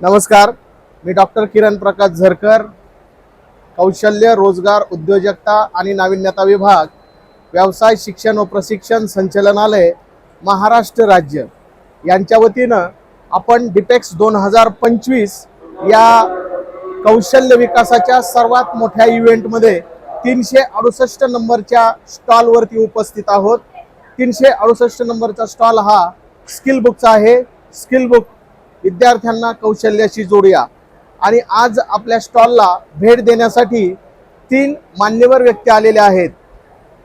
नमस्कार मी डॉक्टर किरण प्रकाश झरकर कौशल्य रोजगार उद्योजकता आणि नाविन्यता विभाग व्यवसाय शिक्षण व प्रशिक्षण संचालनालय महाराष्ट्र राज्य. यांच्या वतीनं आपण डिपेक्स दोन हजार पंचवीस या कौशल्य विकासाच्या सर्वात मोठ्या इव्हेंटमध्ये तीनशे अडुसष्ट नंबरच्या स्टॉलवरती उपस्थित आहोत. तीनशे अडुसष्ट नंबरचा स्टॉल हा स्किल बुकचा आहे. स्किल बुक विद्यार्थ्यांना कौशल्याशी जोडूया. आणि आज आपल्या स्टॉलला भेट देण्यासाठी तीन मान्यवर व्यक्ती आलेले आहेत.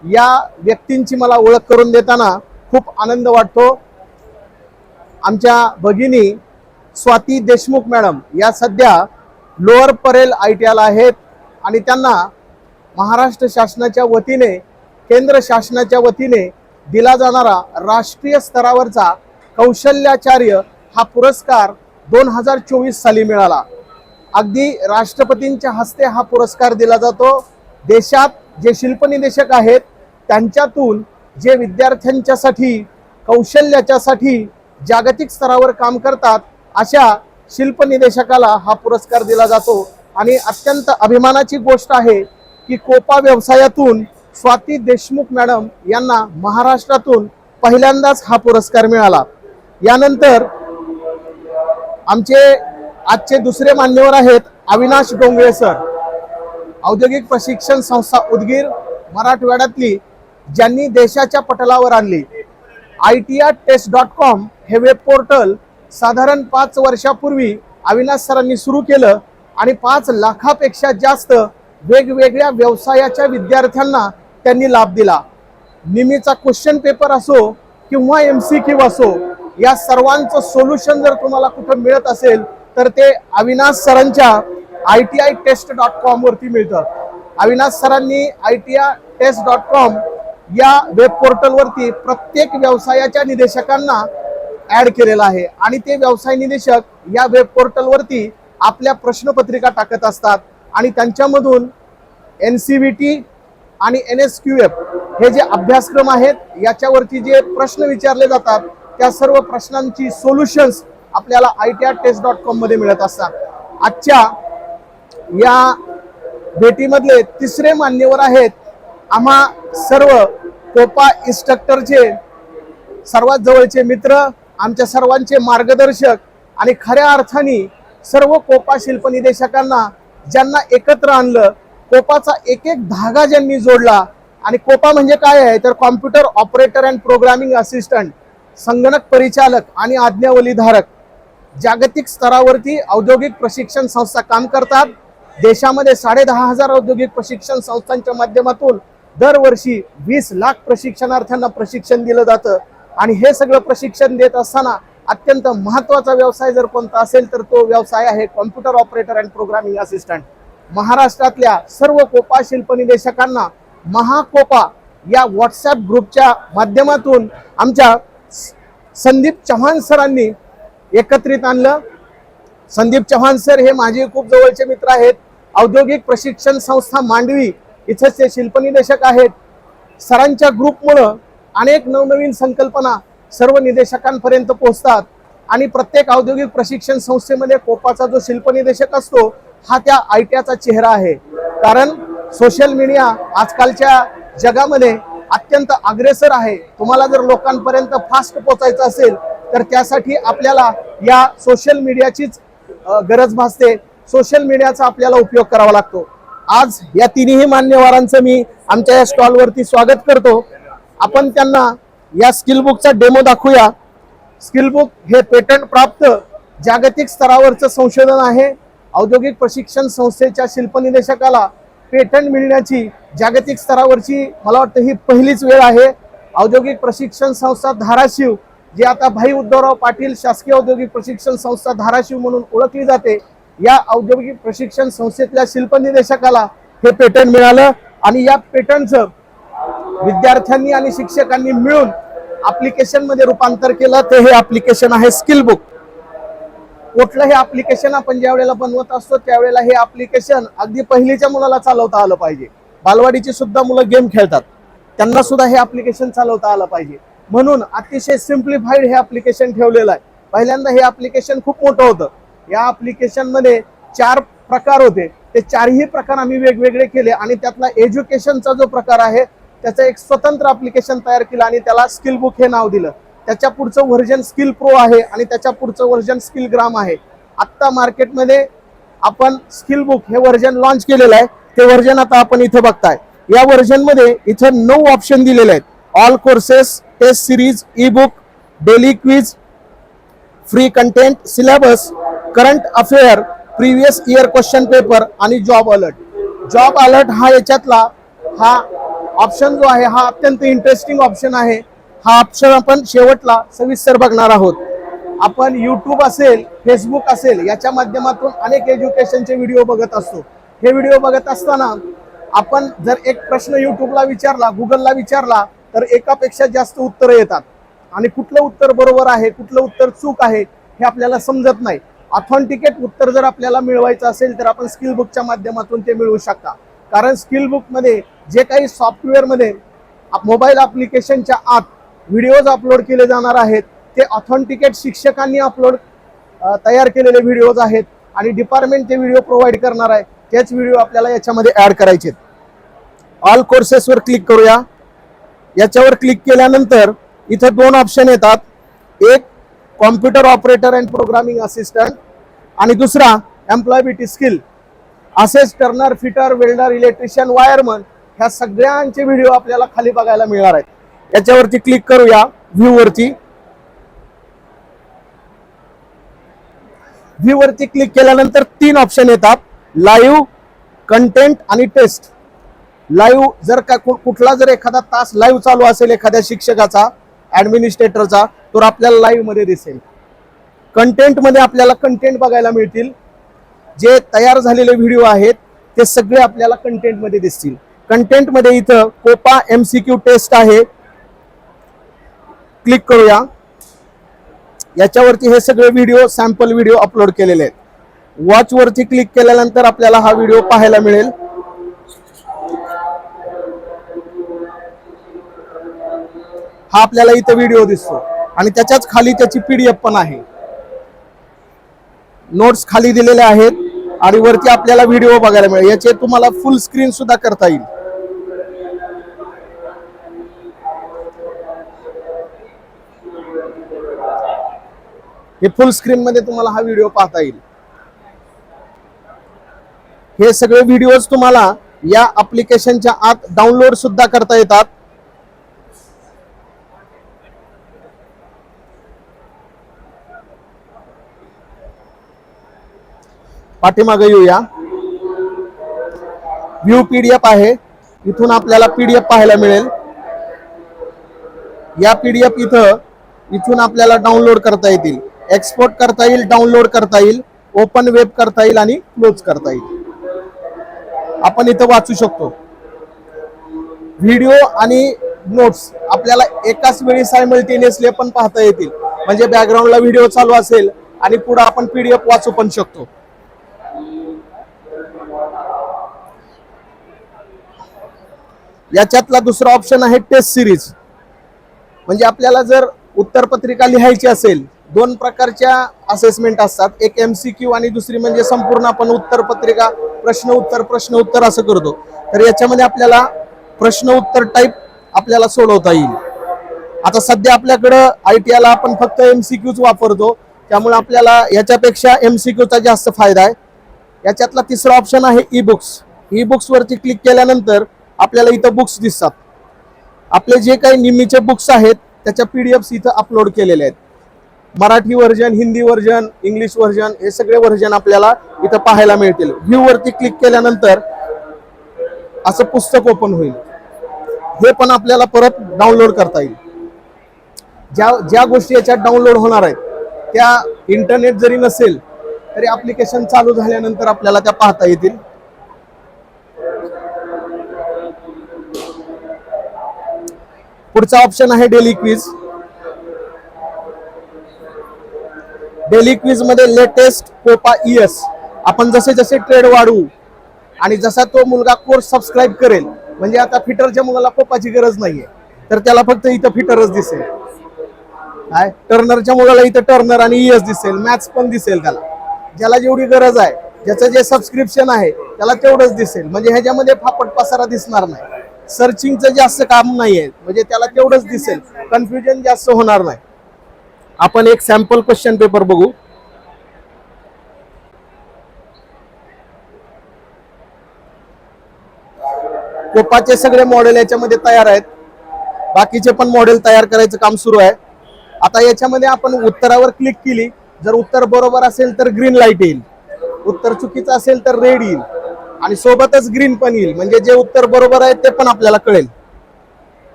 या व्यक्तींची मला ओळख करून देताना खूप आनंद वाटतो. आमच्या भगिनी स्वाती देशमुख मॅडम या सध्या लोअर परेल आय टी आयला आहेत आणि त्यांना महाराष्ट्र शासनाच्या वतीने केंद्र शासनाच्या वतीने दिला जाणारा राष्ट्रीय स्तरावरचा कौशल्याचार्य हा पुरस्कार दोन हजार चोवीस साली मिळाला. अगदी राष्ट्रपतींच्या हस्ते हा पुरस्कार दिला जातो. देशात जे शिल्पनिदेशक आहेत त्यांच्यातून जे विद्यार्थ्यांच्यासाठी कौशल्याच्यासाठी जागतिक स्तरावर काम करतात अशा शिल्पनिदेशकाला हा पुरस्कार दिला जातो. आणि अत्यंत अभिमानाची गोष्ट आहे की कोपा व्यवसायातून स्वाती देशमुख मॅडम यांना महाराष्ट्रातून पहिल्यांदाच हा पुरस्कार मिळाला. यानंतर आमचे आजचे दुसरे मान्यवर आहेत अविनाश डोंगळे सर. औद्योगिक प्रशिक्षण संस्था उदगीर मराठवाड्यातली ज्यांनी देशाच्या पटलावर आणली. I T R test dot com web web portal साधारण पाच वर्षापूर्वी अविनाश सरांनी सुरू केलं आणि पाच लाखापेक्षा जास्त वेगवेगळ्या व्यवसायाच्या विद्यार्थ्यांना त्यांनी लाभ दिला. निमीचा क्वेश्चन पेपर असो किंवा एम सी क्यू असो या सर्वांचं सोल्युशन जर तुम्हाला कुठं मिळत असेल तर ते अविनाश सरांच्या I T I test dot कॉमवरती मिळतं. अविनाश सरांनी I T I test dot com या वेब पोर्टलवरती प्रत्येक व्यवसायाच्या निदेशकांना ॲड केलेला आहे. आणि ते व्यवसाय निदेशक या वेब पोर्टलवरती आपल्या प्रश्नपत्रिका टाकत असतात. आणि त्यांच्यामधून एन सी व्ही टी आणि एन एस क्यू एफ हे जे अभ्यासक्रम आहेत याच्यावरती जे प्रश्न विचारले जातात त्या सर्व प्रश्नांची सोल्युशन्स आपल्याला I T R test dot कॉममध्ये मिळत असतात. आजच्या या भेटीमधले तिसरे मान्यवर आहेत आम्हा सर्व कोपा इन्स्ट्रक्टरचे सर्वात जवळचे मित्र आमच्या सर्वांचे मार्गदर्शक आणि खऱ्या अर्थाने सर्व कोपा शिल्प निदेशकांना ज्यांना एकत्र आणलं कोपाचा एक एक धागा ज्यांनी जोडला आणि कोपा म्हणजे काय आहे? तर computer operator and programming assistant संगणक परिचालक आणि आज्ञावलीधारक. जागतिक स्तरावरती औद्योगिक प्रशिक्षण संस्था काम करतात. देशामध्ये साडे दहा हजार औद्योगिक प्रशिक्षण संस्थांच्या माध्यमातून दरवर्षी वीस लाख प्रशिक्षणार्थ्यांना प्रशिक्षण दिलं जातं. आणि हे सगळं प्रशिक्षण देत असताना अत्यंत महत्त्वाचा व्यवसाय जर कोणता असेल तर तो व्यवसाय आहे computer operator and programming assistant महाराष्ट्रातल्या सर्व कोपा शिल्पनिदेशकांना महाकोपा या व्हॉट्सॲप ग्रुपच्या माध्यमातून आमच्या संदीप चव्हाण सरांनी एकत्रित आणलं. संदीप चव्हाण सर हे माझे खूप जवळचे मित्र आहेत. औद्योगिक प्रशिक्षण संस्था मांडवी इथंच ते शिल्पनिदेशक आहेत. सरांच्या ग्रुपमुळं अनेक नवनवीन संकल्पना सर्व निदेशकांपर्यंत पोहोचतात. आणि प्रत्येक औद्योगिक प्रशिक्षण संस्थेमध्ये कोपाचा जो शिल्पनिदेशक असतो हा त्या आयट्याचा चेहरा आहे. कारण सोशल मीडिया आजकालच्या जगामध्ये अत्यंत अग्रेसर आहे. तुम्हाला जर लोकांपर्यंत फास्ट पोचायचं असेल तर त्यासाठी आपल्याला या सोशल मीडियाचीच गरज भासते. सोशल मीडियाचा आपल्याला उपयोग करावा लागतो. आज या तिन्ही मान्यवरांचं मी आमच्या या स्टॉलवरती स्वागत करतो. आपण त्यांना या स्किल बुकचा डेमो दाखवूया. स्किल बुक हे पेटंट प्राप्त जागतिक स्तरावरचं संशोधन आहे. औद्योगिक प्रशिक्षण संस्थेच्या शिल्पनिदेशकाला पेटंट मिळण्याची जागतिक स्तरावरची मला वाटतं ही पहिलीच वेळ आहे. औद्योगिक प्रशिक्षण संस्था धाराशिव जे आता भाई उद्धवराव पाटील शासकीय औद्योगिक प्रशिक्षण संस्था धाराशिव म्हणून ओळखली जाते या औद्योगिक प्रशिक्षण संस्थेतल्या शिल्पनिदेशकाला हे पेटंट मिळालं आणि या पेटंटचं विद्यार्थ्यांनी आणि शिक्षकांनी मिळून application मध्ये रूपांतर केलं ते हे ऍप्लिकेशन आहे स्किल बुक कुठलंही ऍप्लिकेशन आपण ज्या वेळेला बनवत असतो त्यावेळेला हे ऍप्लिकेशन अगदी पहिलीच्या मुलाला चालवता आलं पाहिजे. बालवाडीची सुद्धा मुलं गेम खेळतात. त्यांना सुद्धा हे ऍप्लिकेशन चालवता आलं पाहिजे. म्हणून अतिशय सिम्प्लिफाईड हे ऍप्लिकेशन ठेवलेलं आहे. पहिल्यांदा हे ऍप्लिकेशन खूप मोठं होतं. या application मध्ये चार प्रकार होते. ते चारही प्रकार आम्ही वेगवेगळे केले आणि त्यातला एज्युकेशनचा जो प्रकार आहे त्याचं एक स्वतंत्र ऍप्लिकेशन तयार केलं आणि त्याला स्किल बुक हे नाव दिलं. त्याच्या पुढचं व्हर्जन स्किल प्रो आहे आणि त्याच्या पुढचं व्हर्जन स्किल ग्राम आहे. आत्ता मार्केटमध्ये आपण स्किल बुक हे व्हर्जन लॉन्च केलेलं आहे. ते व्हर्जन आता आपण इथे बघताय. या व्हर्जनमध्ये इथं नऊ ऑप्शन दिलेले आहेत. All courses test series e book daily quiz free content syllabus current affair previous year question paper आणि जॉब अलर्ट जॉब अलर्ट हा याच्यातला हा ऑप्शन जो आहे हा अत्यंत इंटरेस्टिंग ऑप्शन आहे. हा ऑप्शन आपण शेवटला सविस्तर बघणार आहोत. आपण यूट्यूब असेल फेसबुक असेल याच्या माध्यमातून अनेक एज्युकेशनचे व्हिडिओ बघत असतो. हे व्हिडिओ बघत असताना आपण जर एक प्रश्न युट्यूबला विचारला गुगलला विचारला तर एकापेक्षा जास्त उत्तरं येतात. आणि कुठलं उत्तर बरोबर आहे कुठलं उत्तर चूक आहे हे आपल्याला समजत नाही. ऑथेंटिकेट उत्तर जर आपल्याला मिळवायचं असेल तर आपण स्किल बुकच्या माध्यमातून ते मिळवू शकता. कारण स्किल बुकमध्ये जे काही सॉफ्टवेअरमध्ये मोबाईल ॲप्लिकेशनच्या आत व्हिडिओज अपलोड केले जाणार आहेत. ते ऑथेंटिकेट शिक्षकांनी अपलोड तयार केलेले व्हिडिओज आहेत आणि डिपार्टमेंट ते व्हिडिओ प्रोव्हाइड करणार आहे. तेच व्हिडिओ आपल्याला याच्यामध्ये ऍड करायचे ऑल कोर्सेसवर क्लिक करूया. याच्यावर क्लिक केल्यानंतर इथं दोन ऑप्शन येतात. एक computer operator and programming assistant आणि दुसरा एम्प्लॉयबिलिटी स्किल असेच turner fitter welder electrician wireman ह्या सगळ्यांचे व्हिडिओ आपल्याला खाली बघायला मिळणार आहेत. याच्यावरती क्लिक करूया व्ह्यू वरती व्ह्यू वरती क्लिक केल्यानंतर तीन ऑप्शन येतात. लाईव्ह कंटेंट आणि टेस्ट लाईव्ह जर का कुठला जर एखादा तास लाईव्ह चालू असेल एखाद्या शिक्षकाचा ऍडमिनिस्ट्रेटरचा तर आपल्याला लाईव्हमध्ये दिसेल. कंटेंटमध्ये आपल्याला कंटेंट बघायला मिळतील. जे तयार झालेले व्हिडिओ आहेत ते सगळे आपल्याला कंटेंटमध्ये दिसतील. कंटेंटमध्ये इथं कोपा एमसीक्यू टेस्ट आहे. क्लिक करूया. याच्यावरती हे सगळे व्हिडिओ सॅम्पल व्हिडिओ अपलोड केलेले आहेत. वॉच वरती क्लिक केल्यानंतर आपल्याला हा व्हिडिओ पाहायला मिळेल. हा आपल्याला इथं व्हिडिओ दिसतो. आणि त्याच्याच खाली त्याची पीडीएफ पण आहे. नोट्स खाली दिलेले आहेत आणि वरती आपल्याला व्हिडिओ बघायला मिळेल. याचे तुम्हाला फुल स्क्रीन सुद्धा करता येईल. हे फुल स्क्रीन मध्ये तुम्हाला हा व्हिडिओ पाहता येईल. हे सगळे व्हिडिओज तुम्हाला या अप्लिकेशनच्या आत डाउनलोड सुद्धा करता येतात. पाठीमागे येऊया. व्ह्यू पीडीएफ आहे. इथून आपल्याला पीडीएफ पाहायला मिळेल. या पीडीएफ इथं इथून आपल्याला डाउनलोड करता येतील. एक्सपोर्ट करता येईल डाउनलोड करता येईल ओपन वेब करता येईल आणि क्लोज करता येईल. आपण इथं वाचू शकतो. व्हिडिओ आणि नोट्स आपल्याला एकाच वेळी सायमल्टेनियसली पण पाहता येतील. म्हणजे बॅकग्राऊंडला व्हिडिओ चालू असेल आणि पुढे आपण पीडीएफ वाचू पण शकतो. याच्यातला दुसरा ऑप्शन आहे टेस्ट सिरीज म्हणजे आपल्याला जर उत्तरपत्रिका लिहायची असेल दोन प्रकारच्या असेसमेंट असतात. एक एम सी क्यू आणि दुसरी म्हणजे संपूर्ण आपण उत्तर पत्रिका प्रश्न उत्तर प्रश्न उत्तर असं करतो. तर याच्यामध्ये आपल्याला प्रश्न उत्तर टाईप आपल्याला सोडवता येईल. आता सध्या आपल्याकडं आय टी आयला आपण फक्त एम सी क्यूच वापरतो. त्यामुळे आपल्याला याच्यापेक्षा एम सी क्यूचा जास्त फायदा आहे. याच्यातला तिसरा ऑप्शन आहे ई बुक्स ई बुक्सवरती क्लिक केल्यानंतर आपल्याला इथं बुक्स दिसतात. आपले जे काही निम्मीचे बुक्स आहेत त्याच्या पी डी एफ्स इथं अपलोड केलेले आहेत. Marathi version Hindi version English version हे सगळे व्हर्जन आपल्याला इथं पाहायला मिळतील. व्ह्यू वरती क्लिक केल्यानंतर असं पुस्तक ओपन होईल. हे पण आपल्याला परत डाउनलोड करता येईल. ज्या ज्या गोष्टी याच्यात डाउनलोड होणार आहेत त्या इंटरनेट जरी नसेल तरी ऍप्लिकेशन चालू झाल्यानंतर आपल्याला त्या पाहता येतील. पुढचा ऑप्शन आहे डेली क्विज डेली क्विजमध्ये लेटेस्ट कोपा इयस आपण जसे जसे ट्रेड वाढवू आणि जसा तो मुलगा कोर्स सबस्क्राईब करेल म्हणजे आता फिटरच्या मुलाला कोपाची गरज नाहीये तर त्याला फक्त इथं फिटरच दिसेल. काय? टर्नरच्या मुलाला इथं टर्नर आणि इएस दिसेल मॅथ्स पण दिसेल त्याला. ज्याला जेवढी गरज आहे ज्याचं जे सबस्क्रिप्शन आहे त्याला तेवढंच दिसेल. म्हणजे ह्याच्यामध्ये फापट पसारा दिसणार नाही. सर्चिंगचं जास्त काम नाही आहे म्हणजे त्याला तेवढंच दिसेल. कन्फ्युजन जास्त होणार नाही. आपण एक सॅम्पल क्वेश्चन पेपर बघू. कोपाचे सगळे मॉडेल याच्यामध्ये तयार आहेत. बाकीचे पण मॉडेल तयार करायचं काम सुरू आहे. आता याच्यामध्ये आपण उत्तरावर क्लिक केली. जर उत्तर बरोबर असेल तर ग्रीन लाइट येईल. उत्तर चुकीचं असेल तर रेड येईल. आणि सोबतच ग्रीन पण येईल. म्हणजे जे उत्तर बरोबर आहे ते पण आपल्याला कळेल.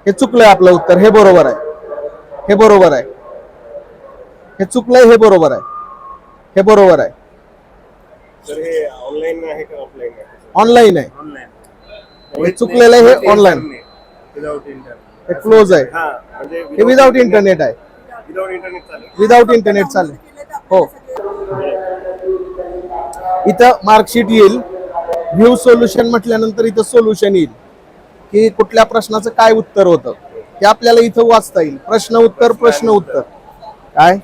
हे चुकलंय आपलं उत्तर. हे बरोबर आहे. हे बरोबर आहे. हे चुकलंय हे बरोबर आहे. हे बरोबर आहे. हे ऑनलाईन आहे का ऑफलाईन आहे? ऑनलाईन आहे. ऑनलाईन हे चुकलेलं आहे, हे. विदाउट इंटरनेट हे क्लोज आहे. हा म्हणजे हे विदाऊट इंटरनेट आहे. विदाउट इंटरनेट चालेल. विदाऊट इंटरनेट चालेल. हो. इथं मार्कशीट येईल. व्ह्यू सोल्युशन म्हटल्यानंतर इथं सोल्युशन येईल. की कुठल्या प्रश्नाचं काय उत्तर होतं. ते आपल्याला इथं वाचता येईल. प्रश्न उत्तर प्रश्न उत्तर. काय?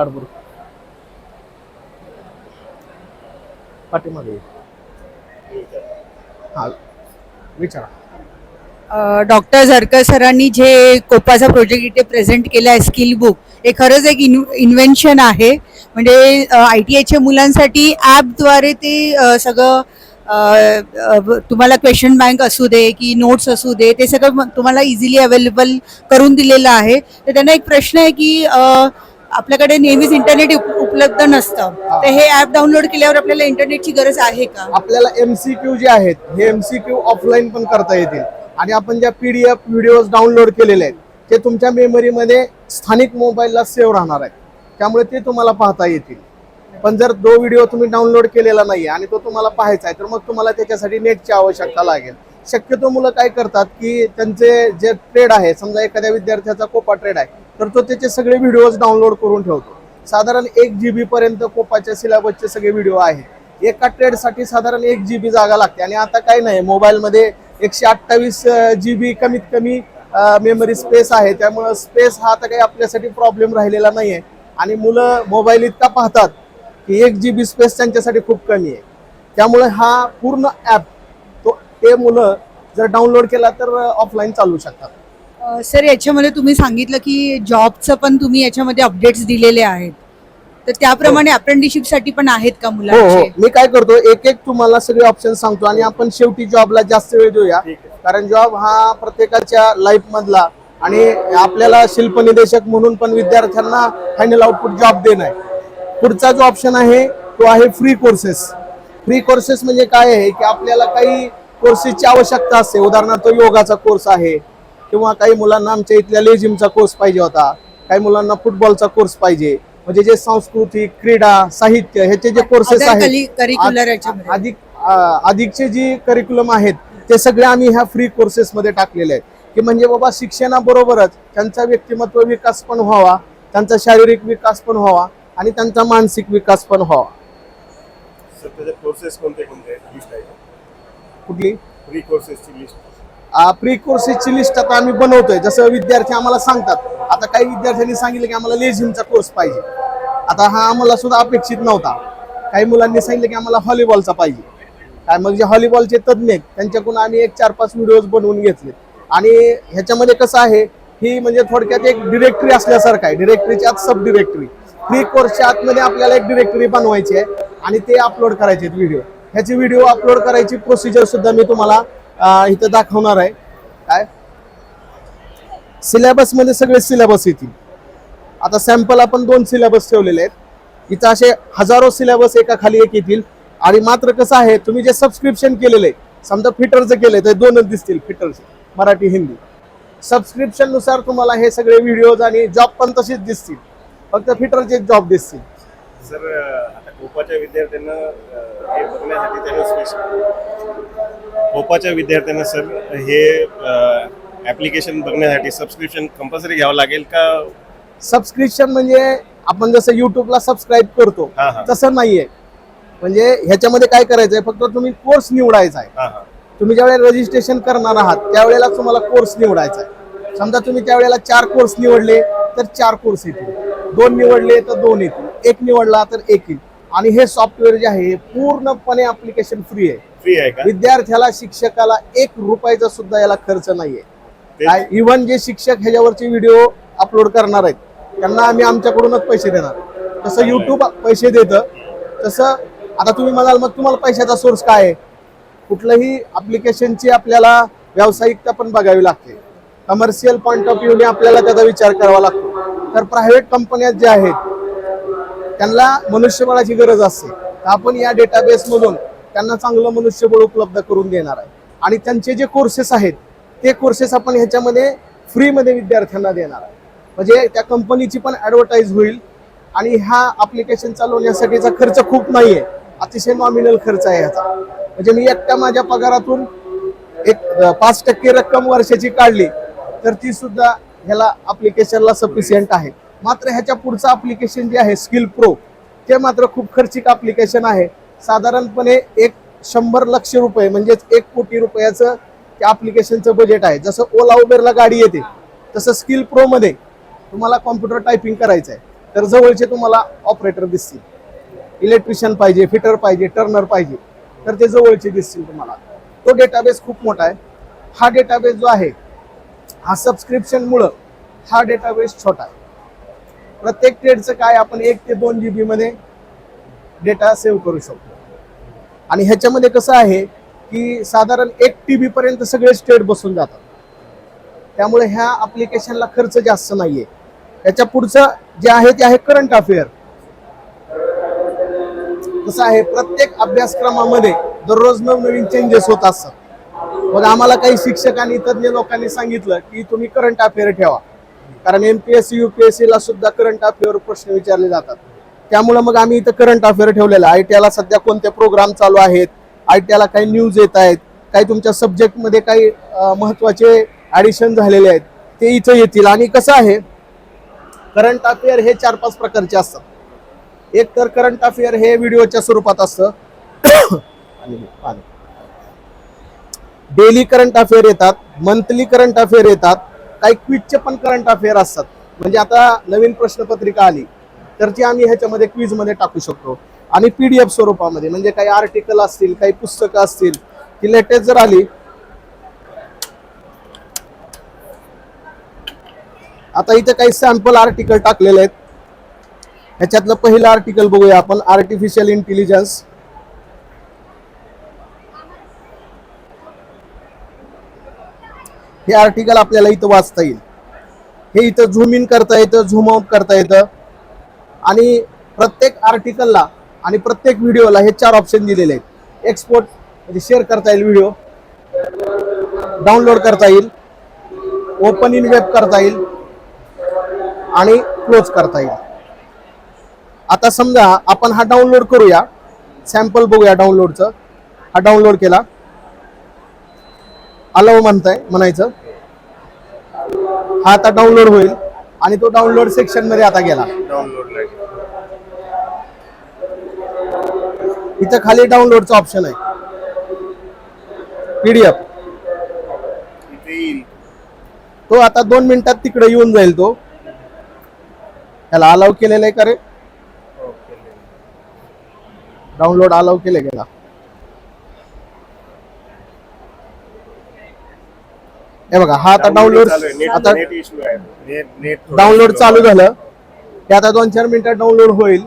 काढ बरं. पाठीमागे. हा विचारा. डॉक्टर झरकर सरांनी जे कोपाचा प्रोजेक्ट इथे प्रेझेंट केला आहे स्किल बुक हे खरंच एक इन इन्व्हेन्शन आहे. म्हणजे आय टी आयच्या मुलांसाठी ॲपद्वारे ते सगळं तुम्हाला क्वेश्चन बँक असू दे की नोट्स असू दे ते सगळं तुम्हाला इझिली अवेलेबल करून दिलेलं आहे. तर त्यांना एक प्रश्न आहे की आपल्याकडे नेहमीच इंटरनेट उप- उपलब्ध नसतं. तर हे ॲप डाउनलोड केल्यावर आपल्याला इंटरनेटची गरज आहे का? आपल्याला एमसीक्यू जे आहेत हे एमसीक्यू ऑफलाईन पण करता येतील. आणि आपण ज्या पीडीएफ व्हिडिओज डाउनलोड केलेले आहेत ते तुमच्या मेमरीमध्ये स्थानिक मोबाईलला सेव्ह राहणार आहेत. त्यामुळे ते तुम्हाला पाहता येतील. पण जर तो व्हिडिओ तुम्ही डाउनलोड केलेला नाही आणि तो तुम्हाला पाहायचा आहे तर मग तुम्हाला त्याच्यासाठी नेटची आवश्यकता लागेल. शक्यतो मुलं काय करतात की त्यांचे जे ट्रेड आहे समजा एखाद्या विद्यार्थ्याचा कोपा ट्रेड आहे तर तो त्याचे सगळे व्हिडिओज डाउनलोड करून ठेवतो. साधारण एक जी बी पर्यंत कोपाच्या सिलेबसचे सगळे व्हिडिओ आहेत एका ट्रेडसाठी साधारण एक जी बी जागा लागते. आणि आता काय नाही मोबाईलमध्ये एकशे अठ्ठावीस जी बी कमीत कमी मेमरी स्पेस आहे. त्यामुळं स्पेस हा आता काही आपल्यासाठी प्रॉब्लेम राहिलेला नाही आहे आणि मुलं मोबाईल इतका पाहतात की एक जी बी स्पेस त्यांच्यासाठी खूप कमी आहे. त्यामुळे हा पूर्ण ॲप तो ते मुलं जर डाउनलोड केला तर ऑफलाईन चालू शकतात. सर याच्यामध्ये तुम्ही सांगितलं की जॉबचं पण तुम्ही याच्यामध्ये अपडेट्स दिलेले आहेत. तर त्याप्रमाणे अप्रेंटिसशिपसाठी पण आहेत का हो हो. मुलांचे? मी काय करतो एक एक तुम्हाला सगळे ऑप्शन सांगतो आणि आपण शेवटी जॉबला जास्त वेळ देऊया. कारण जॉब हा प्रत्येकाच्या लाईफ मधला आणि आपल्याला शिल्पनिदेशक म्हणून पण विद्यार्थ्यांना फायनल आउटपुट जॉब देणं आहे. पुढचा जो ऑप्शन आहे तो आहे फ्री कोर्सेस फ्री कोर्सेस म्हणजे काय आहे की आपल्याला काही कोर्सेसची आवश्यकता असते. उदाहरणार्थ योगाचा कोर्स आहे किंवा काही मुलांना आमच्या इथल्या लेझिमचा कोर्स पाहिजे होता काही मुलांना फुटबॉलचा कोर्स पाहिजे म्हणजे जे सांस्कृतिक क्रीडा साहित्य ह्याचे जे कोर्सेस आहेत. अधिक अधिकचे जे करिक्युलम आहेत ते सगळे आम्ही ह्या फ्री कोर्सेस मध्ये टाकलेले आहेत. की म्हणजे बाबा शिक्षणाबरोबरच त्यांचा व्यक्तिमत्व विकास पण व्हावा त्यांचा शारीरिक विकास पण व्हावा आणि त्यांचा मानसिक विकास पण व्हावा. कोर्सेस कोणते कोणते लिस्ट आहे कुठली? फ्री कोर्सेसची लिस्ट प्री कोर्सेसची लिस्ट आता आम्ही बनवतोय. जसं विद्यार्थी आम्हाला सांगतात. आता काही विद्यार्थ्यांनी सांगितलं की आम्हाला लेझिमचा कोर्स पाहिजे. आता हा आम्हाला सुद्धा अपेक्षित नव्हता. काही मुलांनी सांगितलं की आम्हाला हॉलीबॉलचा पाहिजे. काय मग जे हॉलीबॉलचे तज्ज्ञ आहेत त्यांच्याकडून आम्ही एक चार पाच व्हिडिओज बनवून घेतले. आणि ह्याच्यामध्ये कसं आहे ही म्हणजे थोडक्यात एक डिरेक्टरी असल्यासारखं आहे. डिरेक्टरीच्या आत सब डिरेक्टरी फ्री कोर्सच्या आतमध्ये आपल्याला एक डिरेक्टरी बनवायची आहे. आणि ते अपलोड करायचे आहेत व्हिडिओ ह्याचे व्हिडिओ अपलोड करायची प्रोसिजर सुद्धा मी तुम्हाला इथं दाखवणार आहे. काय? सिलेबसमध्ये सगळे सिलेबस येतील. आता सॅम्पल आपण दोन सिलेबस ठेवलेले आहेत. इथं असे हजारो सिलेबस एका खाली एक येतील. आणि मात्र कसं आहे तुम्ही जे सबस्क्रिप्शन केलेलं आहे समजा फिटरचं केलंय तर दोनच दिसतील फिटरचे मराठी हिंदी. सबस्क्रिप्शननुसार तुम्हाला हे सगळे व्हिडिओज आणि जॉब पण तसेच दिसतील. फक्त फिटरचे जॉब दिसतील. सर आता कोपाच्या विद्यार्थ्यांना हे बघण्यासाठी त्यांना स्पेशल कोपाच्या विद्यार्थ्यांना सर हे ऍप्लिकेशन बघण्यासाठी सबस्क्रिप्शन कंपल्सरी घ्यावं लागेल का? सबस्क्रिप्शन म्हणजे आपण जसं युट्यूबला सबस्क्राईब करतो हा हा. तसं नाहीये. म्हणजे ह्याच्यामध्ये काय करायचंय फक्त तुम्ही कोर्स निवडायचा आहे. हा हा. तुम्ही ज्यावेळेला रजिस्ट्रेशन करणार आहात त्यावेळेला तुम्हाला कोर्स निवडायचा आहे. समजा तुम्ही त्यावेळेला चार कोर्स निवडले तर चार कोर्स येतील. दोन निवडले तर दोन येतील. एक निवडला तर एक येईल. आणि हे सॉफ्टवेअर जे आहे हे पूर्णपणे अप्लिकेशन फ्री आहे. फ्री आहे का? विद्यार्थ्याला शिक्षकाला एक रुपयाचा सुद्धा याला खर्च नाहीये. ते- इव्हन जे शिक्षक ह्याच्यावरचे व्हिडिओ अपलोड करणार आहेत त्यांना आम्ही आमच्याकडूनच पैसे देणार. तसं युट्यूब पैसे देतं तसं आता तुम्ही म्हणाल मग तुम्हाला पैशाचा सोर्स काय आहे? कुठलंही अप्लिकेशनची आपल्याला व्यावसायिकता पण बघावी लागते. कमर्शियल पॉईंट ऑफ व्ह्यूने आपल्याला त्याचा विचार करावा लागतो. तर प्रायव्हेट कंपन्या ज्या आहेत त्यांना मनुष्यबळाची गरज असते. तर आपण या डेटाबेसमधून त्यांना चांगलं मनुष्यबळ उपलब्ध करून देणार आहे. आणि त्यांचे जे कोर्सेस आहेत ते कोर्सेस आपण ह्याच्यामध्ये फ्रीमध्ये विद्यार्थ्यांना देणार आहे. म्हणजे त्या कंपनीची पण ॲडव्हर्टाईज होईल. आणि ह्या अप्लिकेशन चालवण्यासाठीचा खर्च खूप नाही आहे अतिशय नॉमिनल खर्च आहे ह्याचा. म्हणजे मी एकट्या माझ्या पगारातून एक पाच टक्के रक्कम वर्षाची काढली तर ती सुद्धा ह्याला ॲप्लिकेशनला सफिशियंट आहे. मात्र ह्याच्या पुढचं अप्लिकेशन जे आहे स्किल प्रो ते मात्र खूप खर्चिक अप्लिकेशन आहे. साधारणपणे एक शंभर लक्ष रुपये म्हणजेच एक कोटी रुपयाचं त्या अप्लिकेशनचं बजेट आहे. जसं ओला उबेरला गाडी येते तसं स्किल प्रोमध्ये तुम्हाला कॉम्प्युटर टायपिंग करायचं आहे तर जवळचे तुम्हाला ऑपरेटर दिसतील. इलेक्ट्रिशियन पाहिजे फिटर पाहिजे टर्नर पाहिजे तर ते जवळचे दिसतील तुम्हाला. तो डेटाबेस खूप मोठा आहे. हा डेटाबेस जो आहे हा सबस्क्रिप्शनमुळं हा डेटाबेस छोटा आहे. प्रत्येक ट्रेडचं काय आपण एक ते दोन जी मध्ये डेटा सेव्ह करू शकतो. आणि ह्याच्यामध्ये कसं आहे की साधारण एक टी बी पर्यंत सगळे स्टेट बसून जातात. त्यामुळे ह्या अप्लिकेशनला खर्च जास्त नाहीये. त्याच्या पुढचं जे आहे ते आहे करंट अफेअर कसं आहे प्रत्येक अभ्यासक्रमामध्ये दररोज नवनवीन चेंजेस होत असतात. मग आम्हाला काही शिक्षकांनी तज्ज्ञ लोकांनी सांगितलं की तुम्ही करंट अफेअर ठेवा. कारण एमपीएससी युपीएससी ला सुद्धा करंट अफेअर प्रश्न विचारले जातात. त्यामुळे मग आम्ही इथं करंट अफेअर ठेवलेलं आय टी ला सध्या कोणते प्रोग्राम चालू आहेत? आय ला काही न्यूज येत आहेत. काही तुमच्या सब्जेक्टमध्ये काही महत्त्वाचे महत्त्वाचे ऍडिशन झालेले आहेत. ते इथं येतील. आणि कसं आहे करंट अफेअर हे चार पाच प्रकारचे असतात. एक तर करंट अफेअर हे व्हिडिओच्या स्वरूपात असतं. आणि डेली करंट अफेअर येतात. मंथली करंट अफेअर येतात. काही क्विजचे पण करंट अफेअर असतात. म्हणजे आता नवीन प्रश्नपत्रिका आली तर ती आम्ही ह्याच्यामध्ये क्विजमध्ये टाकू शकतो. आणि पीडीएफ स्वरूपामध्ये म्हणजे काही आर्टिकल असतील काही पुस्तकं असतील ती लेटेस्ट जर आली आता इथे काही सॅम्पल आर्टिकल टाकलेले आहेत. ह्याच्यातलं पहिलं आर्टिकल बघूया आपण आर्टिफिशियल इंटेलिजन्स हे आर्टिकल आपल्याला इथं वाचता येईल. हे इथं झूम इन करता येतं झूम आउट करता येतं. आणि प्रत्येक आर्टिकलला आणि प्रत्येक व्हिडिओला हे चार ऑप्शन दिलेले आहेत. एक्सपोर्ट म्हणजे शेअर करता येईल व्हिडिओ डाउनलोड करता येईल. ओपन इन वेब करता येईल. आणि क्लोज करता येईल. आता समजा आपण हा डाउनलोड करूया. सॅम्पल बघूया डाउनलोडचं हा डाउनलोड केला. अलाव म्हणताय म्हणायचं. हा आता डाउनलोड होईल आणि तो डाउनलोड सेक्शनमध्ये आता गेला. डाउनलोड इथं खाली डाउनलोडचा ऑप्शन आहे. पीडीएफ तो आता दोन मिनिटात तिकडे येऊन जाईल तो. त्याला अलाव केलेलं आहे का रे? डाउनलोड अलाव केले गेला. हे बघा हा आता डाउनलोड आता नेट इश्यू आहे. नेट नेट डाउनलोड चालू झालं. ते आता दोन चार मिनिटात डाउनलोड होईल.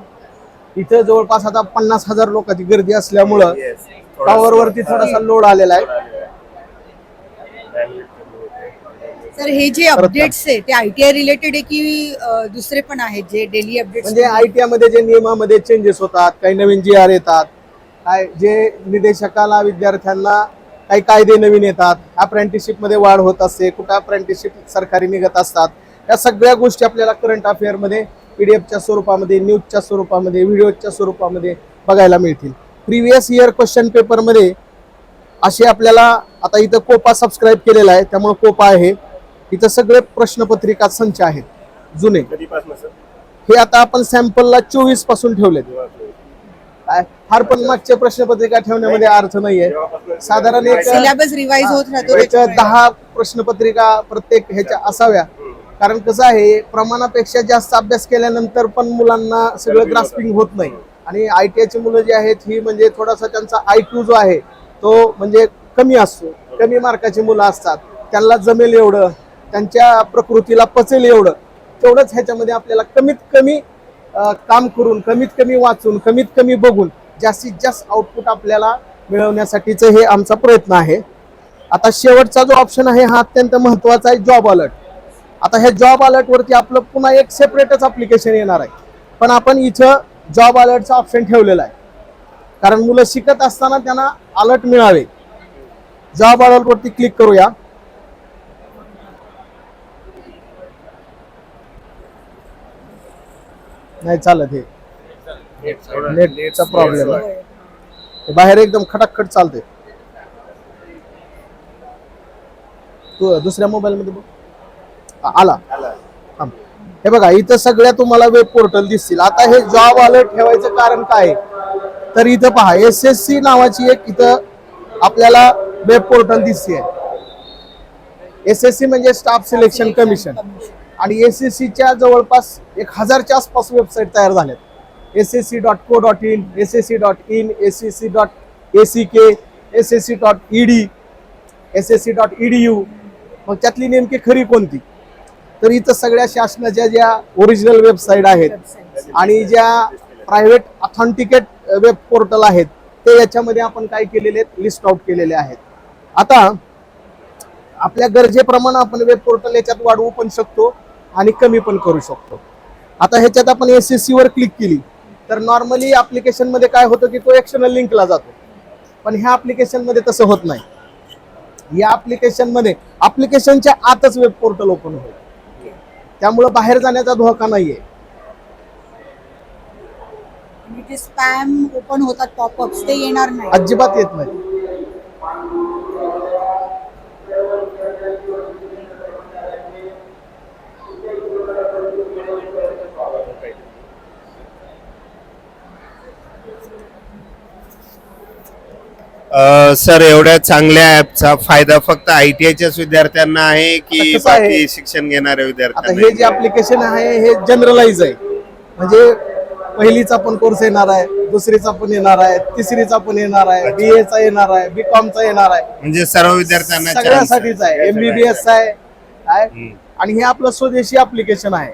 इथं जवळपास आता पन्नास हजार लोकांची गर्दी असल्यामुळं टॉवर वरती थोडासा लोड आलेला आहे. तर हे जे अपडेट्स आहे ते आयटीआय रिलेटेड आहे की अ, दुसरे पण आहेत जे डेली अपडेट्स म्हणजे आयटीआयमध्ये जे नियमामध्ये चेंजेस होतात काही नवीन जी आर येतात काय जे निदेशकाला विद्यार्थ्यांना काही कायदे नवीन येतात अप्रेंटिसशिपमध्ये वाढ होत असते कुठं अप्रेंटिसशिप सरकारी निघत असतात या सगळ्या गोष्टी आपल्याला करंट अफेअरमध्ये पीडीएफच्या स्वरूपामध्ये न्यूजच्या स्वरूपामध्ये व्हिडिओच्या स्वरूपामध्ये बघायला मिळतील. प्रिव्हियस इयर क्वेश्चन पेपरमध्ये असे आपल्याला आता इथं कोपा सबस्क्राईब केलेला आहे त्यामुळे कोपा आहे. इथं सगळे प्रश्नपत्रिका संच आहेत जुने. हे आता आपण सॅम्पलला चोवीसपासून ठेवलेत. काय फार पण मागच्या प्रश्नपत्रिका ठेवण्यामध्ये अर्थ नाहीये. साधारण एक सिलेबस रिवाइज होत राहतो एक त्याच्यामुळे. दहा प्रश्नपत्रिका प्रत्येक ह्याच्या असाव्या. कारण कसं आहे प्रमाणापेक्षा जास्त अभ्यास केल्यानंतर पण मुलांना सगळं ग्रास्पिंग होत नाही. आणि आय टी आयची मुलं जी आहेत ही म्हणजे थोडासा त्यांचा आय क्यू जो आहे तो म्हणजे कमी असतो. कमी मार्काची मुलं असतात. त्यांना जमेल एवढं त्यांच्या प्रकृतीला पचेल एवढं. तेवढंच ह्याच्यामध्ये आपल्याला कमीत कमी काम करून कमीत कमी वाचून कमीत कमी बघून जास्तीत जास्त आउटपुट आपल्याला मिळवण्यासाठीचं हे आमचा प्रयत्न आहे. आता शेवटचा जो ऑप्शन आहे हा अत्यंत महत्त्वाचा आहे जॉब अलर्ट आता ह्या जॉब अलर्टवरती आपलं पुन्हा एक सेपरेटच अप्लिकेशन येणार आहे. पण आपण इथं जॉब अलर्टचा ऑप्शन ठेवलेला आहे. कारण मुलं शिकत असताना त्यांना अलर्ट मिळावे. जॉब अलर्टवरती क्लिक करूया. नाही चालत हे. नेटचा प्रॉब्लेम आहे. ते बाहेर एकदम खटाखट चालते तू दुसऱ्या मोबाईल मध्ये बघ. आला. थांब. हे बघा इथं सगळ्या तुम्हाला वेब पोर्टल दिसतील. आता हे जॉब अलर्ट ठेवायचं कारण काय? आहे? तर इथं पहा एस एस सी नावाची एक इथं आपल्याला वेब पोर्टल दिसते एस एस सी म्हणजे स्टाफ सिलेक्शन कमिशन आणि एस एस सीच्या जवळपास एक हजारच्या आसपास वेबसाईट तयार झाल्यात. S S C dot co dot in S S C dot in S S C dot A C K S S C dot E D S S C dot E D U मग त्यातली नेमकी खरी कोणती? तर इथं सगळ्या शासनाच्या ज्या ओरिजिनल वेबसाईट आहेत आणि ज्या प्रायव्हेट ऑथेंटिकेट वेब पोर्टल आहेत ते याच्यामध्ये आपण काय केलेले आहेत? लिस्ट आउट केलेले आहेत. आता आपल्या गरजेप्रमाणे आपण वेब पोर्टल याच्यात वाढवू पण शकतो. आणि कमी पण करू शकतो. आता ह्याच्यात आपण एस एस सी वर क्लिक केली तर नॉर्मली ऍप्लिकेशनमध्ये काय होतं की तो एक्सटर्नल लिंकला जातो. पण ह्या ऍप्लिकेशनमध्ये तसं होत नाही. या ऍप्लिकेशनमध्ये ऍप्लिकेशनच्या आतच वेब पोर्टल ओपन होईल. त्यामुळे बाहेर जाण्याचा धोका नाहीये. स्पॅम ओपन होतात पॉपअप्स ते येणार नाही. अजिबात येत नाही. सर एवढ्या चांगल्या ऍपचा फायदा फक्त आयटीआयच्याच विद्यार्थ्यांना आहे की आता कसं आहे? बाकी शिक्षण घेणाऱ्या आता विद्यार्थ्यांना हे जे ऍप्लिकेशन आहे हे जनरलाइज आहे म्हणजे पहिलीचा पण कोर्स येणार आहे दुसरीचा पण येणार आहे तिसरीचा पण येणार आहे बी चा येणार आहे बी चा येणार आहे म्हणजे सर्व विद्यार्थ्यांना chance आहे. सगळ्यासाठीच आहे एमबीबीएस आहे काय? हम्म. आणि हे आपलं स्वदेशी ऍप्लिकेशन आहे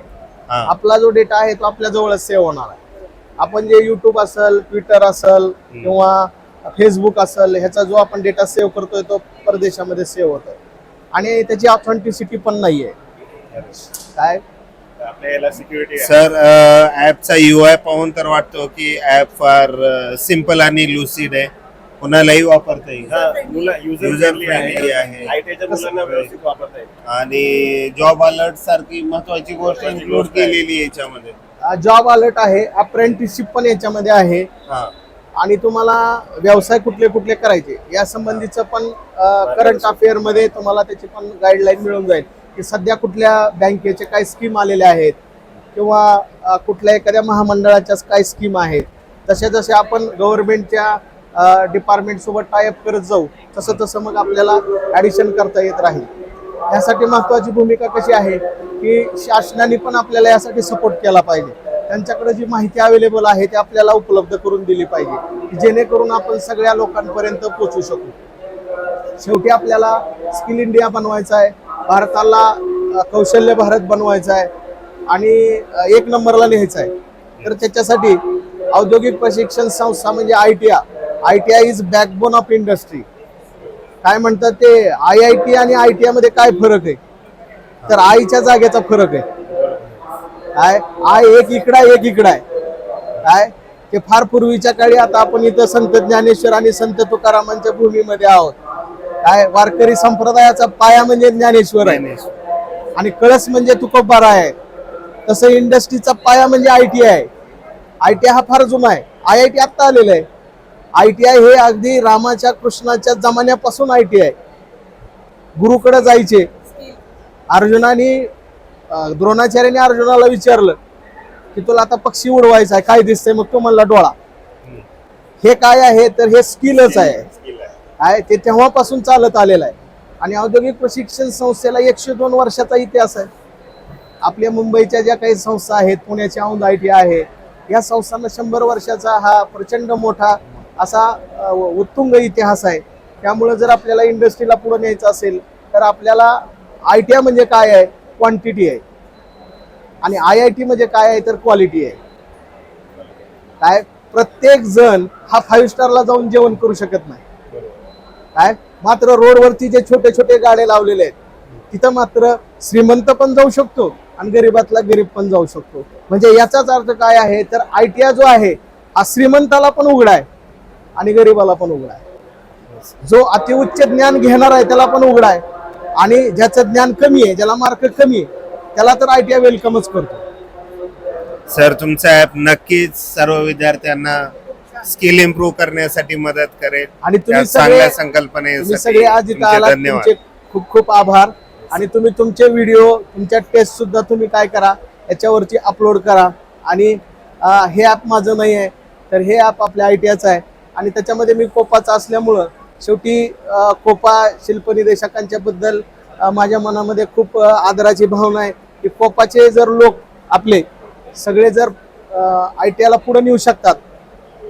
हा. आपला जो डेटा आहे तो आपल्या जवळच सेव्ह होणार आहे आपण जे युट्यूब असेल ट्विटर असेल किंवा फेसबुक असेल ह्याचा जो आपण डेटा सेव्ह करतोय तो परदेशामध्ये सेव्ह होतोय. आणि त्याची ऑथेंटिसिटी पण नाहीये. काय? सर ऍपचा यू आय पाहून तर वाटतो की ऍप फार सिंपल आणि लुसिड आहे. कुणालाही वापरता येईल. युजर friendly आहे. आणि जॉब अलर्ट सारखी महत्वाची गोष्ट इन्क्लूड केलेली आहे याच्यामध्ये. जॉब अलर्ट आहे अप्रेंटिसशिप पण याच्यामध्ये आहे. हा. आणि तुम्हाला व्यवसाय कुठले कुठले करायचे या संबंधीचं पण करंट अफेअरमध्ये तुम्हाला त्याची पण गाईडलाईन मिळून जाईल की सध्या कुठल्या बँकेचे काय स्कीम आलेले आहेत किंवा कुठल्या एखाद्या महामंडळाच्या काय स्कीम आहेत. तसे जसे आपण गव्हर्नमेंटच्या डिपार्टमेंट सोबत टायअप करत जाऊ तसं तसं मग आपल्याला ऍडिशन करता येत राहील. यासाठी महत्वाची भूमिका कशी आहे की शासनाने पण आपल्याला यासाठी सपोर्ट केला पाहिजे. त्यांच्याकडे जी माहिती अवेलेबल आहे ती आपल्याला उपलब्ध करून दिली पाहिजे जेणेकरून आपण सगळ्या लोकांपर्यंत पोहोचू शकू. शेवटी आपल्याला स्किल इंडिया बनवायचा आहे भारताला कौशल्य भारत बनवायचा आहे आणि एक नंबरला लिहायचं आहे. तर त्याच्यासाठी औद्योगिक प्रशिक्षण संस्था म्हणजे I T I I T I is backbone of industry काय म्हणतात ते आय आय टी आणि आय टी आयमध्ये काय फरक आहे? तर आईच्या जागेचा फरक आहे. काय? आय एक इकडा एक इकडा आहे. काय? ते फार पूर्वीच्या काळी आता आपण इथं संत ज्ञानेश्वर आणि संत तुकारामांच्या भूमीमध्ये आहोत. काय? वारकरी संप्रदायाचा पाया म्हणजे ज्ञानेश्वर आहे. आणि कळस म्हणजे तुकोबारा आहे. तसं इंडस्ट्रीचा पाया म्हणजे I T I I T I हा फार जुना आहे. आय आय टी आत्ता आलेला आहे. आय टी आय हे अगदी रामाच्या कृष्णाच्या जमान्यापासून आय टी आय गुरुकडे जायचे. अर्जुनाने द्रोणाचार्याने अर्जुनाला विचारलं की तुला आता पक्षी उडवायचा आहे काय दिसतंय? मग तो म्हणला डोळा. हे काय आहे? तर हे स्किलच आहे. आहे. काय? ते तेव्हापासून चालत आलेलं आहे. आणि औद्योगिक प्रशिक्षण संस्थेला एकशे दोन वर्षाचा इतिहास आहे. आपल्या मुंबईच्या ज्या काही संस्था आहेत पुण्याच्या औंध आय टी आहे या संस्थांना शंभर वर्षाचा हा प्रचंड मोठा असा उत्तुंग इतिहास आहे. त्यामुळे जर आपल्याला इंडस्ट्रीला पुढे न्यायचं असेल तर आपल्याला आय टी आय म्हणजे काय आहे? क्वांटिटी आहे. आणि आय आय टी म्हणजे काय आहे तर क्वालिटी आहे. काय? प्रत्येक जण हा फाईव्ह स्टारला जाऊन जेवण करू शकत नाही. काय? मात्र रोडवरती जे छोटे छोटे गाडे लावलेले आहेत तिथं मात्र श्रीमंत पण जाऊ शकतो आणि गरीबातला गरीब पण जाऊ शकतो. म्हणजे याचाच अर्थ काय आहे तर आय टी आय जो आहे हा श्रीमंताला पण उघडा आहे आणि गरीबाला पण उघडाय आहे. जो अतिउच्च ज्ञान घेणार आहे त्याला पण उघडा आहे. आणि ज्याचं ज्ञान कमी आहे ज्याला मार्क कमी आहे त्याला तर आय टी आय वेलकमच करतो. सर तुमचा ऍप नक्कीच सर्व विद्यार्थ्यांना स्किल इम्प्रूव्ह करण्यासाठी मदत करेल. आणि तुम्ही चांगल्या सगळे तुम्ही सगळे आज इथं आलात धन्यवाद. खूप खूप आभार. आणि तुम्ही तुमचे व्हिडिओ तुमच्या टेस्ट सुद्धा तुम्ही काय करा याच्यावरती अपलोड करा. आणि अं, हे ॲप माझं नाही आहे तर हे ॲप आपल्या आय टी आयचं आहे. आणि त्याच्यामध्ये मी कोपाचा असल्यामुळं शेवटी कोपा शिल्पनिदेशकांच्या बद्दल माझ्या मनामध्ये खूप आदराची भावना आहे की कोपाचे जर लोक आपले सगळे जर आय टी आयला पुढे नेऊ शकतात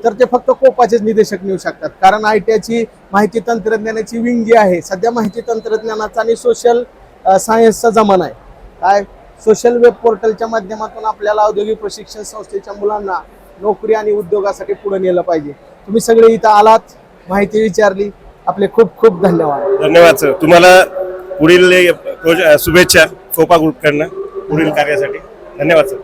तर ते फक्त कोपाचेच निदेशक नेऊ शकतात. कारण आय टी आयची माहिती तंत्रज्ञानाची विंग जी आहे. सध्या माहिती तंत्रज्ञानाचा आणि सोशल सायन्सचा जमाना आहे. काय? सोशल वेब पोर्टलच्या माध्यमातून आपल्याला औद्योगिक प्रशिक्षण संस्थेच्या मुलांना नोकरी आणि उद्योगासाठी पुढे नेलं पाहिजे. तुम्ही सगळे इथं आलात. माहिती विचारली. आपले खूप खूप धन्यवाद. धन्यवाद सर तुम्हाला पुढील शुभेच्छा शुभेच्छा. कोपा ग्रुपकडनं पुढील कार्यासाठी. धन्यवाद सर